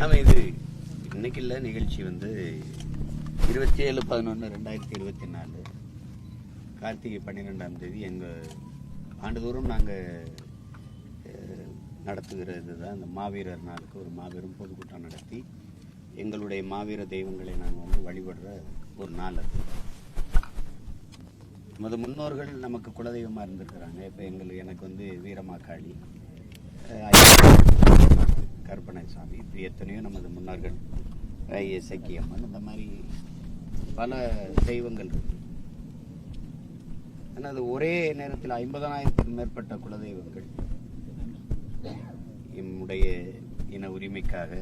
ஆமாம் இது இன்னைக்கு இல்லை நிகழ்ச்சி வந்து இருபத்தி ஏழு பதினொன்று ரெண்டாயிரத்தி இருபத்தி நாலு கார்த்திகை பன்னிரெண்டாம் தேதி எங்கள் ஆண்டுதோறும் நாங்கள் நடத்துகிறது தான் இந்த மாவீரர் நாளுக்கு ஒரு மாபெரும் பொதுக்கூட்டம் நடத்தி எங்களுடைய மாவீர தெய்வங்களை நாங்கள் வந்து வழிபடுற ஒரு நாள் அது. நமது முன்னோர்கள் நமக்கு குலதெய்வமாக இருந்திருக்கிறாங்க. இப்போ எங்களுக்கு எனக்கு வந்து வீரமாக்காளி கற்பனை சாமி இப்படி எத்தனையோ நமது முன்னோர்கள் ஐஎஸ் அம்மன் இந்த மாதிரி பல தெய்வங்கள் இருக்கு. ஆனால் அது ஒரே நேரத்தில் ஐம்பதனாயிரத்துக்கும் மேற்பட்ட குலதெய்வங்கள். நம்முடைய இன உரிமைக்காக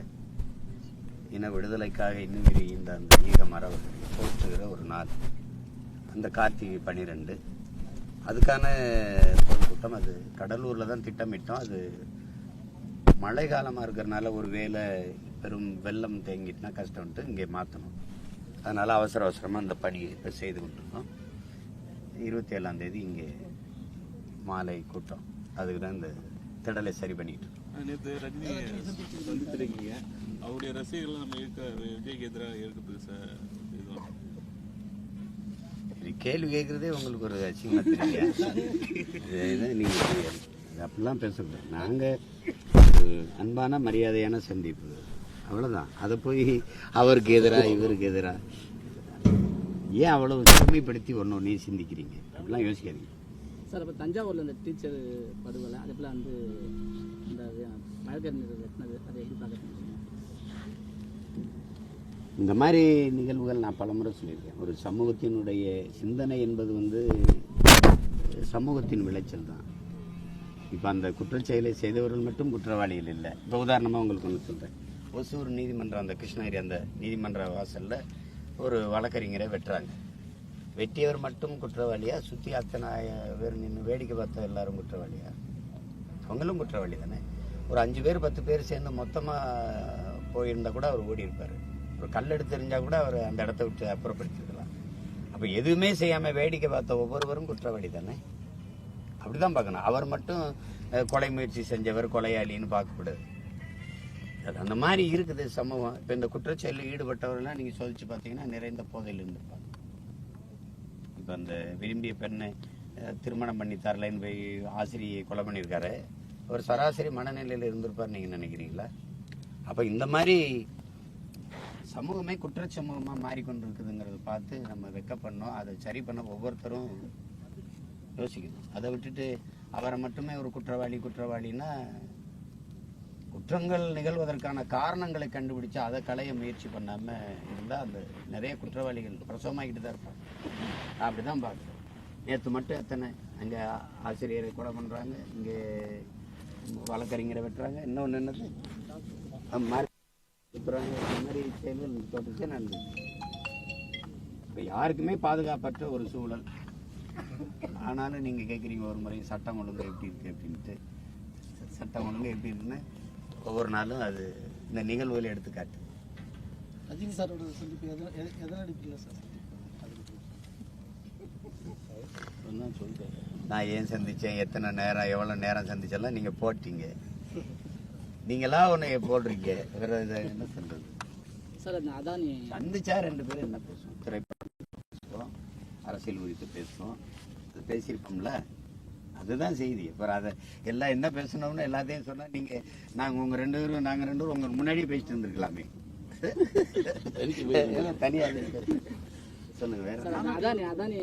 இன விடுதலைக்காக இன்னும் இந்த அந்த ஈக மரபர்கள் போற்றுகிற ஒரு நாள். அந்த கார்த்திகை பன்னிரெண்டு அதுக்கான பொதுக்கூட்டம் அது கடலூரில் தான் திட்டமிட்டோம். அது மழை காலமாக இருக்கிறனால ஒரு வேளை பெரும் வெள்ளம் தேங்கிட்டுனா கஷ்டம்ட்டு இங்கே மாற்றணும் அதனால் அவசர அவசரமாக அந்த பணியை இப்போ செய்து கொண்டிருக்கோம். இருபத்தி ஏழாம் தேதி இங்கே மாலை கூட்டம். அதுக்கு தான் இந்த திடலை சரி பண்ணிட்டு இருக்கோம். நேற்று ரஜினி சந்தித்திருக்கீங்க. அவருடைய ரசிகர்கள் நம்ம இருக்க விஜய்க்கு எதிராக இருக்கிறதுக்கு சார் இதுதான் கேள்வி கேட்குறதே உங்களுக்கு ஒரு அசிங்கமா தெரியல இது நீங்க இது அப்படிலாம் பேசக்கூடாது. நாங்கள் அன்பான மரியாதையான சந்திப்பு. அவ்வளோதான் அதை போய் அவருக்கு எதிராக இவருக்கு எதிராக ஏன் அவ்வளவு சிறுமைப்படுத்தி ஒன்று ஒன்றே சிந்திக்கிறீங்க? அப்படிலாம் யோசிக்காதீங்க. சார் இப்போ தஞ்சாவூரில் இந்த டீச்சர் படுகொலை அதே போல் வந்து இந்த வழக்கறிஞர் வெட்டினது அதை எப்படி பார்க்குறீங்க இந்த மாதிரி நிகழ்வுகள் நான் பலமுறை சொல்லியிருக்கேன். ஒரு சமூகத்தினுடைய சிந்தனை என்பது வந்து சமூகத்தின் விளைச்சல் தான். இப்போ அந்த குற்றச்செயலை செய்தவர்கள் மட்டும் குற்றவாளிகள் இல்லை. இப்போ உதாரணமாக உங்களுக்கு ஒன்று சொல்கிறேன் ஒசூர் நீதிமன்றம் அந்த கிருஷ்ணகிரி அந்த நீதிமன்ற வாசலில் ஒரு வழக்கறிஞரை வெட்டுறாங்க. வெட்டியவர் மட்டும் குற்றவாளியா? சுற்றி அத்தனை பேர் நின்று வேடிக்கை பார்த்த எல்லாரும் குற்றவாளியா? அவங்களும் குற்றவாளி தானே? ஒரு அஞ்சு பேர் பத்து பேர் சேர்ந்து மொத்தமாக போயிருந்தால் கூட அவர் ஓடி இருப்பார். ஒரு கல் எடுத்து தெரிஞ்சா கூட அவர் அந்த இடத்த விட்டு அப்புறப்படுத்திருக்கலாம். அப்போ எதுவுமே செய்யாமல் வேடிக்கை பார்த்த ஒவ்வொருவரும் குற்றவாளி தானே? அப்படிதான் பார்க்கணும். அவர் மட்டும் கொலை முயற்சி செஞ்சவர் கொலையாளின்னு பார்க்கக்கூடாது. அது அந்த மாதிரி இருக்குது சமூகம். இப்போ இந்த குற்றச்செயலில் ஈடுபட்டவர்கள்லாம் நீங்கள் சோதிச்சு பார்த்தீங்கன்னா நிறைந்த போதையில் இருந்திருப்பாங்க. இப்போ அந்த விரும்பிய பெண்ணை திருமணம் பண்ணி தரலைன்னு போய் ஆசிரியை கொலை பண்ணியிருக்காரு. ஒரு சராசரி மனநிலையில் இருந்திருப்பார் நீங்கள் நினைக்கிறீங்களா? அப்போ இந்த மாதிரி சமூகமே குற்ற சமூகமாக மாறிக்கொண்டிருக்குதுங்கிறத பார்த்து நம்ம வெக்கப்படணும். அதை சரி பண்ண ஒவ்வொருத்தரும் யோசிக்கணும் அதை விட்டுட்டு அவரை மட்டுமே ஒரு குற்றவாளி குற்றவாளின்னா குற்றங்கள் நிகழ்வதற்கான காரணங்களை கண்டுபிடிச்சு அதை களைய முயற்சி பண்ணாமல் இருந்தால் அந்த நிறைய குற்றவாளிகள் பிரசவமாகிட்டு தான் இருப்பாங்க. அப்படி தான் பார்க்குறோம். நேற்று மட்டும் எத்தனை அங்கே ஆசிரியரை கொலை பண்ணுறாங்க இங்கே வழக்கறிஞரை வெட்டுறாங்க இன்னொன்று என்னது? அஹ் மாதிரி இந்த மாதிரி செயல்கள் தொடர்ச்சியாக நடந்துச்சு இப்போ யாருக்குமே பாதுகாப்பற்ற ஒரு சூழல். ஆனாலும் நீங்கள் கேட்குறீங்க ஒரு முறை சட்டம் ஒழுங்கு எப்படி இருக்கு அப்படின்ட்டு. சட்டம் ஒழுங்கு எப்படி இருக்குன்னு ஒவ்வொரு நாளும் அது இந்த நிகழ்வுகளை எடுத்துக்காட்டு. ரஜினி சாரோட சந்திப்பு எதன எத- எதன் அடிப்படையில் சார் நான் ஏன் சந்திச்சேன்? எத்தனை நேரம் எவ்வளோ நேரம் சந்திச்செல்லாம் நீங்கள் போட்டீங்க. நீங்களா ஒன்று போடுறீங்க. வேற என்ன சொல்றது? சார் அந்த அதானி சந்திச்சா ரெண்டு பேரும் என்ன பேசுவோம் திரைப்படம் பேசுவோம் அரசியல் குறித்து பேசுவோம். அது பேசியிருப்போம்ல. அதுதான் செய்தி. அப்புறம் அதை எல்லாம் என்ன பேசணும்னு எல்லாத்தையும் சொன்னா நீங்க நாங்க உங்க ரெண்டு பேரும் நாங்க ரெண்டு பேரும் உங்க முன்னாடியே பேசிட்டு இருந்திருக்கலாமே. தனியா சொல்லுங்க வேற அதானி அதானி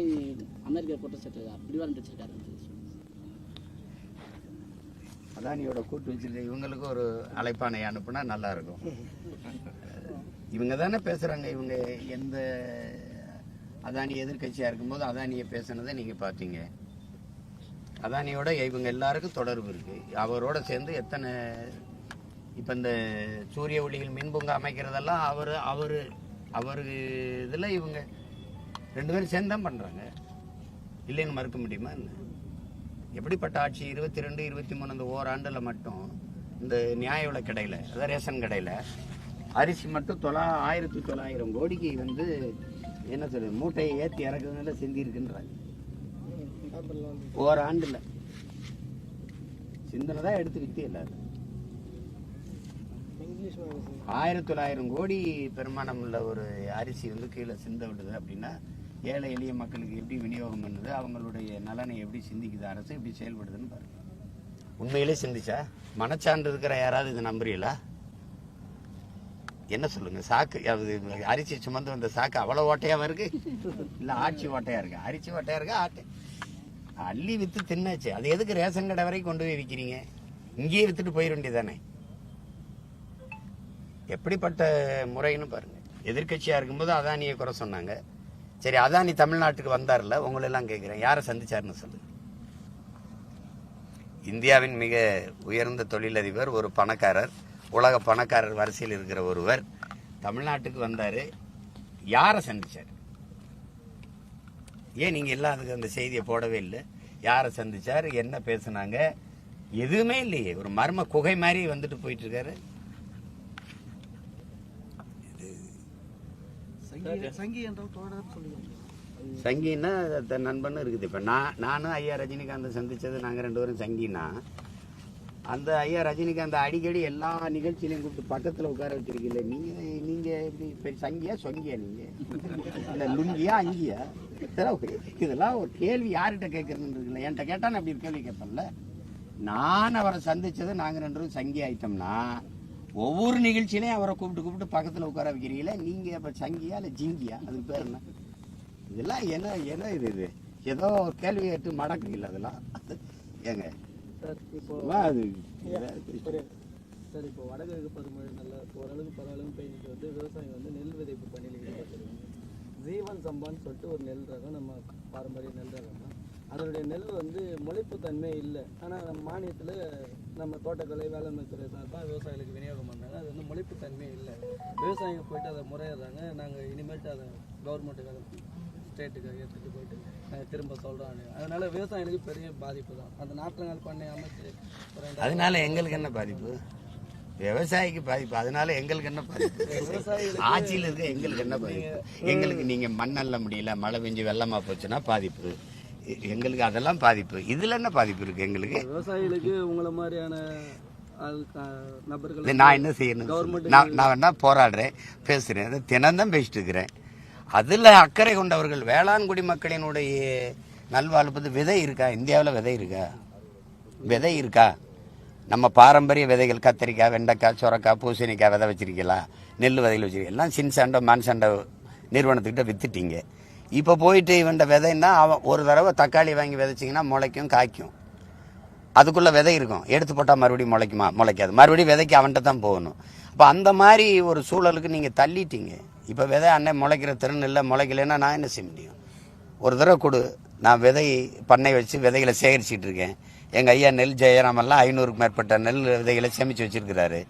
அமெரிக்கா குற்றச்சாட்டு பிடிவாரம் வச்சிருக்காரு அதானியோட கூட்டு வச்சிருக்க இவங்களுக்கு ஒரு அழைப்பானை அனுப்புனா நல்லா இருக்கும். இவங்க தானே பேசுறாங்க இவங்க எந்த அதானி எதிர்கட்சியாக இருக்கும்போது அதானியை பேசுனதை நீங்கள் பார்த்தீங்க. அதானியோட இவங்க எல்லாருக்கும் தொடர்பு இருக்குது அவரோட சேர்ந்து எத்தனை இப்போ இந்த சூரிய ஒளியில் மின்பூங்கா அமைக்கிறதெல்லாம் அவர் அவர் அவர் இதில் இவங்க ரெண்டு பேரும் சேர்ந்து தான் பண்ணுறாங்க இல்லைன்னு மறுக்க முடியுமா என்ன? எப்படிப்பட்ட ஆட்சி? இருபத்தி ரெண்டு இருபத்தி மூணு அந்த ஓராண்டில் மட்டும் இந்த நியாய விலை கடையில் அதாவது ரேஷன் கடையில் அரிசி மட்டும் தொள்ளா ஆயிரத்தி தொள்ளாயிரம் கோடிக்கு வந்து என்ன சொல்லு மூட்டையை ஏற்றி இறக்குறதுனால சிந்தி இருக்குன்றாங்க. ஓராண்டில். சிந்தனை தான் எடுத்து வித்து எல்லாரும். ஆயிரத்தி தொள்ளாயிரம் கோடி பெருமானம் உள்ள ஒரு அரிசி வந்து கீழே சிந்த விடுது அப்படின்னா ஏழை எளிய மக்களுக்கு எப்படி விநியோகம் பண்ணுது அவங்களுடைய நலனை எப்படி சிந்திக்குது அரசு எப்படி செயல்படுதுன்னு பாருங்க. உண்மையிலே சிந்திச்சா? மனச்சான்று இருக்கிற யாராவது இதை நம்புறீங்களா? என்ன சொல்லுங்க சாக்கு அது அரிசி சுமந்து வந்த சாக்கு அவ்வளவு ஓட்டையாவா இருக்கு? இல்லை ஆட்சி ஓட்டையா இருக்கு? அரிசி ஓட்டையா இருக்கு? ஆட்டை. அள்ளி வித்து தின்னாச்சு. அது எதுக்கு ரேஷன் கடை வரைக்கும் கொண்டு போய் விற்கிறீங்க இங்கேயே வித்துட்டு போயிட வேண்டியதானே எப்படிப்பட்ட முறைன்னு பாருங்க. எதிர்க்கட்சியா இருக்கும்போது அதானியை குறை சொன்னாங்க. சரி அதானி தமிழ்நாட்டுக்கு வந்தார்ல உங்களெல்லாம் எல்லாம் கேட்கிறேன் யாரை சந்திச்சாருன்னு சொல்லுங்க இந்தியாவின் மிக உயர்ந்த தொழிலதிபர் ஒரு பணக்காரர். உலக பணக்காரர் வரிசையில் இருக்கிற ஒருவர் தமிழ்நாட்டுக்கு வந்தாரு. யாரை சந்திச்சார்? ஏன் நீங்க எல்லாம் அதுக்கு அந்த செய்தியை போடவே இல்லை? யாரை சந்திச்சார்? என்ன பேசுனாங்க? எதுவுமே இல்லையே. ஒரு மர்ம குகை மாதிரி வந்துட்டு போயிட்டு இருக்காரு சங்கி சங்கி என்றால் தோழர் சொல்லுவாங்க சங்கின்னா தன் நண்பன் இருக்குது. இப்போ நான் நானும் ஐயா ரஜினிகாந்தை சந்திச்சது நாங்கள் ரெண்டு பேரும் சங்கினா அந்த ஐயா ரஜினிகாந்த் அடிக்கடி எல்லா நிகழ்ச்சியிலையும் கூப்பிட்டு பக்கத்தில் உட்கார வச்சிருக்கீங்கள நீங்கள் நீங்கள் எப்படி பெரிய சங்கியா சொங்கியா நீங்கள் இல்லை லுங்கியா அங்கியா? இதெல்லாம் ஒரு- இதெல்லாம் ஒரு கேள்வி யார்கிட்ட கேட்கறதுன்னு இருக்குல்ல என்கிட்ட கேட்டால் நான் அப்படி ஒரு கேள்வி கேட்பேன்ல. நான் அவரை சந்தித்தது நாங்கள் ரெண்டு பேரும் சங்கி ஆயிட்டோம்னா ஒவ்வொரு நிகழ்ச்சியிலையும் அவரை கூப்பிட்டு கூப்பிட்டு பக்கத்தில் உட்கார வைக்கிறீங்களே நீங்கள் இப்போ சங்கியா இல்லை ஜிங்கியா? அதுக்கு பேர் என்ன? இதெல்லாம் என்ன என்ன இது இது? ஏதோ ஒரு கேள்வி கேட்டு மடக்குறீங்களா அதெல்லாம்? ஏங்க சார் இப்போ அது. சார் இப்போ வடகிழக்கு பருவமழை நல்ல ஓரளவுக்கு பரவாயில்லைன்னு பெய்ஞ்சிட்டு வந்து விவசாயிங்க வந்து நெல் விதைப்பு பணியில் ஈடுபட்டிருக்காங்க. ஜீவன் சம்பான்னு சொல்லிட்டு ஒரு நெல் ரகம் நம்ம பாரம்பரிய நெல் ரகம் தான். அதனுடைய நெல் வந்து முளைப்பு தன்மை இல்லை. ஆனால் நம்ம மானியத்தில் நம்ம தோட்டக்கலை வேளாண்மை துறை சார்பாக விவசாயிகளுக்கு விநியோகம் பண்ணாங்க அது வந்து முளைப்பு தன்மை இல்லை. விவசாயிங்க போயிட்டு அதை முறையிடுறாங்க. நாங்கள் இனிமேட்டு அதை கவர்மெண்ட்டுக்கு அதை ஸ்டேட்டுக்கு எடுத்துகிட்டு போயிட்டு திரும்ப சொல்கிறோம் அதனால விவசாயிகளுக்கு பெரிய பாதிப்பு தான். அந்த நாற்றங்கால் பண்ணை அமைச்சு அதனால எங்களுக்கு என்ன பாதிப்பு? விவசாயிக்கு பாதிப்பு. அதனால எங்களுக்கு என்ன பாதிப்பு? ஆட்சியில் இருக்க எங்களுக்கு என்ன பாதிப்பு? எங்களுக்கு நீங்க மண் அள்ள முடியல மழை பெஞ்சு வெள்ளமா போச்சுன்னா பாதிப்பு. எங்களுக்கு அதெல்லாம் பாதிப்பு. இதுல என்ன பாதிப்பு இருக்கு எங்களுக்கு? விவசாயிகளுக்கு உங்களை மாதிரியான நான் என்ன செய்யணும். நான் நான் வேணா போராடுறேன் பேசுறேன். அதை தினம்தான் பேசிட்டு இருக்கிறேன். அதில் அக்கறை கொண்டவர்கள் வேளாண்குடி மக்களினுடைய நல்வாழ்வு விதை இருக்கா? இந்தியாவில் விதை இருக்கா? விதை இருக்கா? நம்ம பாரம்பரிய விதைகள் கத்திரிக்காய் வெண்டைக்காய் சுரக்காய் பூசணிக்காய் விதை வச்சிருக்கலாம் நெல் விதைகள் வச்சிருக்கீங்க. எல்லாம் சின் சண்டை சண்டை நிறுவனத்துக்கிட்ட வித்துட்டீங்க. இப்போ போயிட்டு இவன்ட விதைன்னா அவன் ஒரு தடவை தக்காளி வாங்கி விதைச்சிங்கன்னா முளைக்கும் காய்க்கும். அதுக்குள்ள விதை இருக்கும். எடுத்து போட்டால் மறுபடியும் முளைக்குமா? முளைக்காது. மறுபடியும் விதைக்கு அவன்கிட்ட தான் போகணும். அப்போ அந்த மாதிரி ஒரு சூழலுக்கு நீங்கள் தள்ளிட்டீங்க. இப்போ விதை அன்னை முளைக்கிற திறன் இல்லை முளைக்கலைன்னா நான் என்ன செய்ய முடியும்? ஒரு தடவை கொடு. நான் விதை பண்ணை வச்சு விதைகளை சேகரிச்சிட்டு இருக்கேன். எங்கள் ஐயா நெல் ஜெயராமெல்லாம் ஐநூறுக்கு மேற்பட்ட நெல் விதைகளை சேமித்து வச்சிருக்கிறாரு.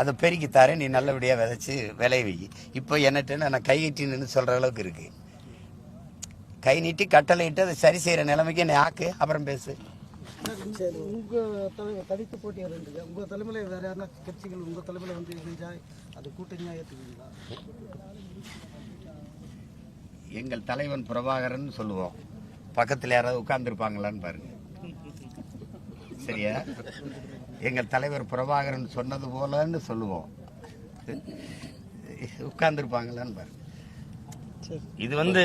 அதை பெருக்கித்தாரு நீ நல்லபடியாக விதைச்சி விளைய வை. இப்போ என்னட்டுன்னு நான் கை நின்று சொல்கிற அளவுக்கு இருக்குது கை நீட்டி கட்டளை இட்டு அதை சரி செய்கிற நிலைமைக்கு என்னை ஆக்கு. அப்புறம் பேசு. சரி உங்க தலைவர் தனித்து போட்டியாக இருந்தது உங்க தலைமையில வேற யாருன்னா கட்சிகள் உங்க தலைமையில வந்து இணைஞ்சா அது கூட்டணியா ஏற்றுக்குவீங்களா எங்கள் தலைவன் பிரபாகரன் சொல்லுவோம். பக்கத்தில் யாராவது உட்கார்ந்துருப்பாங்களான்னு பாருங்க. சரியா? எங்கள் தலைவர் பிரபாகரன் சொன்னது போலன்னு சொல்லுவோம். உட்கார்ந்துருப்பாங்களான்னு பாருங்க. இது வந்து